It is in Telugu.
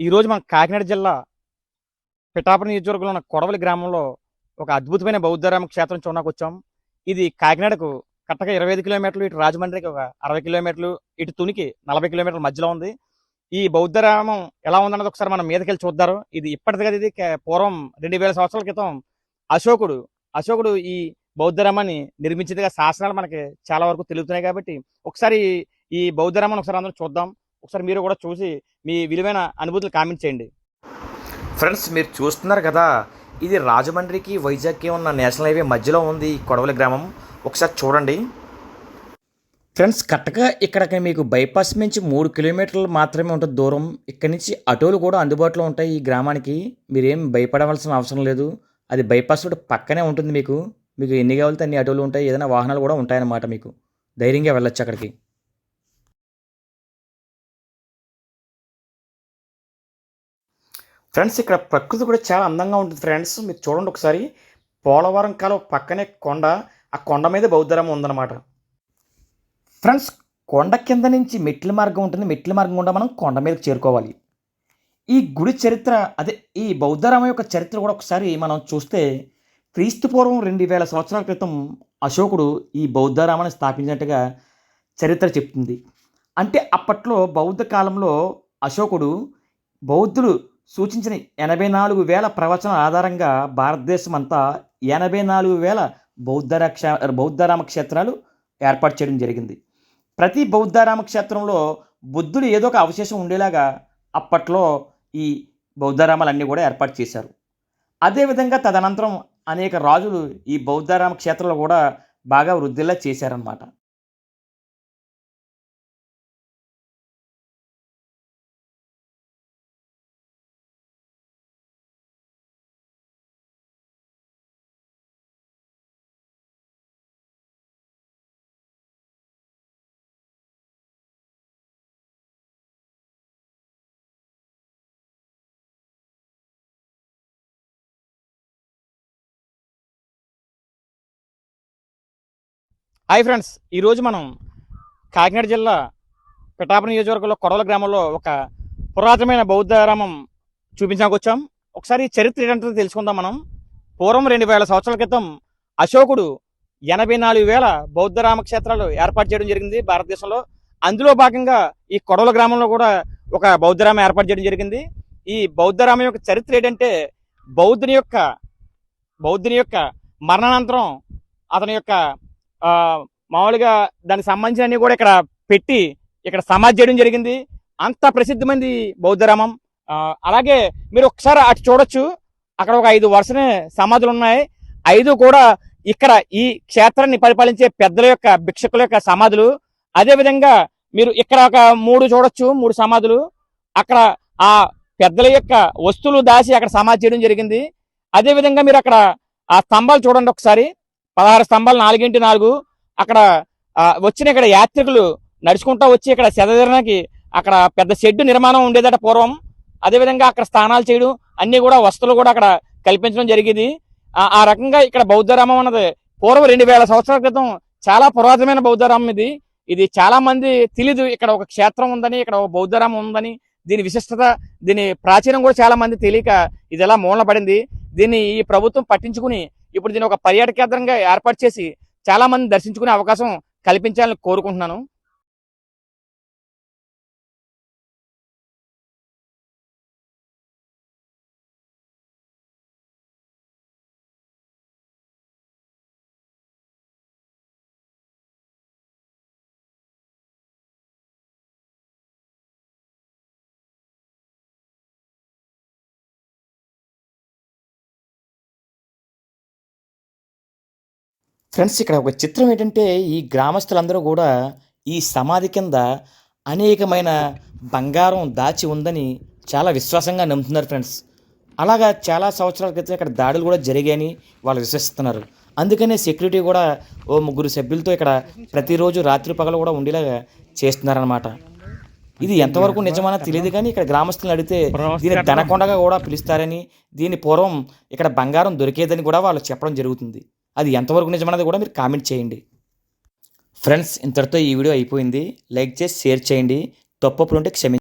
ఈరోజు మన కాకినాడ జిల్లా పిఠాపురం నియోజకవర్గంలో ఉన్న కొడవలి గ్రామంలో ఒక అద్భుతమైన బౌద్ధరామ క్షేత్రం చూడడానికి వచ్చాం. ఇది కాకినాడకు కరెక్ట్గా ఇరవై ఐదు కిలోమీటర్లు ఇటు రాజమండ్రికి ఒక అరవై కిలోమీటర్లు ఇటు తునికి నలభై కిలోమీటర్ల మధ్యలో ఉంది. ఈ బౌద్ధరామం ఎలా ఉందన్నది ఒకసారి మనం మీదకెళ్ళి చూద్దారు. ఇది ఇప్పటిది కదా ఇది పూర్వం రెండు వేల సంవత్సరాల క్రితం అశోకుడు అశోకుడు ఈ బౌద్ధరామాన్ని నిర్మించిందిగా శాసనాలు మనకి చాలా వరకు తెలుగుతున్నాయి కాబట్టి ఒకసారి ఈ బౌద్ధరామాన్ని ఒకసారి అందరం చూద్దాం. ఒకసారి మీరు కూడా చూసి మీ విలువైన అనుభూతులు కామెంట్ చేయండి. ఫ్రెండ్స్ మీరు చూస్తున్నారు కదా ఇది రాజమండ్రికి వైజాగ్కి ఉన్న నేషనల్ హైవే మధ్యలో ఉంది కొడవలి గ్రామం. ఒకసారి చూడండి. ఫ్రెండ్స్ కరెక్ట్గా ఇక్కడ మీకు బైపాస్ నుంచి మూడు కిలోమీటర్లు మాత్రమే ఉంటుంది దూరం. ఇక్కడ నుంచి ఆటోలు కూడా అందుబాటులో ఉంటాయి ఈ గ్రామానికి. మీరేం భయపడవలసిన అవసరం లేదు. అది బైపాస్ రోడ్ పక్కనే ఉంటుంది మీకు. మీకు ఎన్ని కావాలితే అన్ని ఆటోలు ఉంటాయి. ఏదైనా వాహనాలు కూడా ఉంటాయన్నమాట మీకు. ధైర్యంగా వెళ్ళొచ్చు అక్కడికి. ఫ్రెండ్స్ ఇక్కడ ప్రకృతి కూడా చాలా అందంగా ఉంటుంది ఫ్రెండ్స్. మీరు చూడండి ఒకసారి. పోలవరం కాలం పక్కనే కొండ. ఆ కొండ మీద బౌద్ధరామం ఉందన్నమాట. ఫ్రెండ్స్ కొండ కింద నుంచి మెట్ల మార్గం ఉంటుంది. మెట్ల మార్గం గుండా మనం కొండ మీదకి చేరుకోవాలి. ఈ గుడి చరిత్ర అదే ఈ బౌద్ధరామం యొక్క చరిత్ర కూడా ఒకసారి మనం చూస్తే క్రీస్తు పూర్వం రెండు వేల సంవత్సరాల క్రితం అశోకుడు ఈ బౌద్ధరామాన్ని స్థాపించినట్టుగా చరిత్ర చెప్తుంది. అంటే అప్పట్లో బౌద్ధ కాలంలో అశోకుడు బౌద్ధులు సూచించిన ఎనభై నాలుగు వేల ప్రవచనాల ఆధారంగా భారతదేశం అంతా ఎనభై నాలుగు వేల బౌద్ధ క్షే బౌద్ధరామ క్షేత్రాలు ఏర్పాటు చేయడం జరిగింది. ప్రతి బౌద్ధరామ క్షేత్రంలో బుద్ధుడు ఏదో ఒక అవశేషం ఉండేలాగా అప్పట్లో ఈ బౌద్ధరామాలన్నీ కూడా ఏర్పాటు చేశారు. అదేవిధంగా తదనంతరం అనేక రాజులు ఈ బౌద్ధరామ క్షేత్రంలో కూడా బాగా వృద్ధిలా చేశారన్నమాట. హాయ్ ఫ్రెండ్స్ ఈరోజు మనం కాకినాడ జిల్లా పిఠాపురం నియోజకవర్గంలో కొడవల గ్రామంలో ఒక పురాతనమైన బౌద్ధరామం చూపించడానికి వచ్చాం. ఒకసారి ఈ చరిత్ర ఏంటంటే తెలుసుకుందాం మనం. పూర్వం రెండు వేల సంవత్సరాల క్రితం అశోకుడు ఎనభై నాలుగు వేల బౌద్ధరామ క్షేత్రాలు ఏర్పాటు చేయడం జరిగింది భారతదేశంలో. అందులో భాగంగా ఈ కొడవల గ్రామంలో కూడా ఒక బౌద్ధరామం ఏర్పాటు చేయడం జరిగింది. ఈ బౌద్ధరామం యొక్క చరిత్ర ఏంటంటే బౌద్ధుని యొక్క బౌద్ధుని యొక్క మరణానంతరం అతని యొక్క మామూలుగా దానికి సంబంధించినవి కూడా ఇక్కడ పెట్టి ఇక్కడ సమాధి చేయడం జరిగింది. అంత ప్రసిద్ధమైంది బౌద్ధరామం. అలాగే మీరు ఒకసారి అటు చూడొచ్చు. అక్కడ ఒక ఐదు వరుసనే సమాధులు ఉన్నాయి. ఐదు కూడా ఇక్కడ ఈ క్షేత్రాన్ని పరిపాలించే పెద్దల యొక్క భిక్షకుల యొక్క సమాధులు. అదేవిధంగా మీరు ఇక్కడ ఒక మూడు చూడొచ్చు మూడు సమాధులు. అక్కడ ఆ పెద్దల యొక్క వస్తువులు దాచి అక్కడ సమాధి చేయడం జరిగింది. అదే విధంగా మీరు అక్కడ ఆ స్తంభాలు చూడండి ఒకసారి. పదహారు స్తంభాలు నాలుగింటి నాలుగు. అక్కడ వచ్చిన ఇక్కడ యాత్రికులు నడుచుకుంటా వచ్చి ఇక్కడ సెదజరడానికి అక్కడ పెద్ద షెడ్ నిర్మాణం ఉండేదట పూర్వం. అదేవిధంగా అక్కడ స్నానాలు చేయడం అన్ని కూడా వస్తువులు కూడా అక్కడ కల్పించడం జరిగింది. ఆ- ఆ రకంగా ఇక్కడ బౌద్ధరామం అన్నది పూర్వం రెండు వేల సంవత్సరాల క్రితం చాలా పురాతనమైన బౌద్ధరామం ఇది. ఇది చాలా మంది తెలీదు ఇక్కడ ఒక క్షేత్రం ఉందని ఇక్కడ ఒక బౌద్ధరామం ఉందని. దీని విశిష్టత దీని ప్రాచీనం కూడా చాలా మంది తెలియక ఇది ఎలా మూలన పడింది. దీన్ని ఈ ప్రభుత్వం పట్టించుకుని ఇప్పుడు దీన్ని ఒక పర్యాటక కేంద్రంగా ఏర్పాటు చేసి చాలా మంది దర్శించుకునే అవకాశం కల్పించాలని కోరుకుంటున్నాను. ఫ్రెండ్స్ ఇక్కడ ఒక చిత్రం ఏంటంటే ఈ గ్రామస్తులందరూ కూడా ఈ సమాధి కింద అనేకమైన బంగారం దాచి ఉందని చాలా విశ్వాసంగా నమ్ముతున్నారు ఫ్రెండ్స్. అలాగా చాలా సంవత్సరాల క్రితం ఇక్కడ దాడులు కూడా జరిగాయని వాళ్ళు విశ్వసిస్తున్నారు. అందుకనే సెక్యూరిటీ కూడా ఓ ముగ్గురు సభ్యులతో ఇక్కడ ప్రతిరోజు రాత్రి పగలు కూడా ఉండేలాగా చేస్తున్నారనమాట ఇది ఎంతవరకు నిజమన్నా తెలియదు కానీ ఇక్కడ గ్రామస్తులను అడిగితే దీన్ని దనకొండగా కూడా పిలుస్తారని దీని పూర్వం ఇక్కడ బంగారం దొరికేదని కూడా వాళ్ళు చెప్పడం జరుగుతుంది. అది ఎంతవరకు నిజమన్నది కూడా మీరు కామెంట్ చేయండి. ఫ్రెండ్స్ ఇంతటితో ఈ వీడియో అయిపోయింది. లైక్ చేసి షేర్ చేయండి. తప్పప్పుడు ఉంటే క్షమించండి.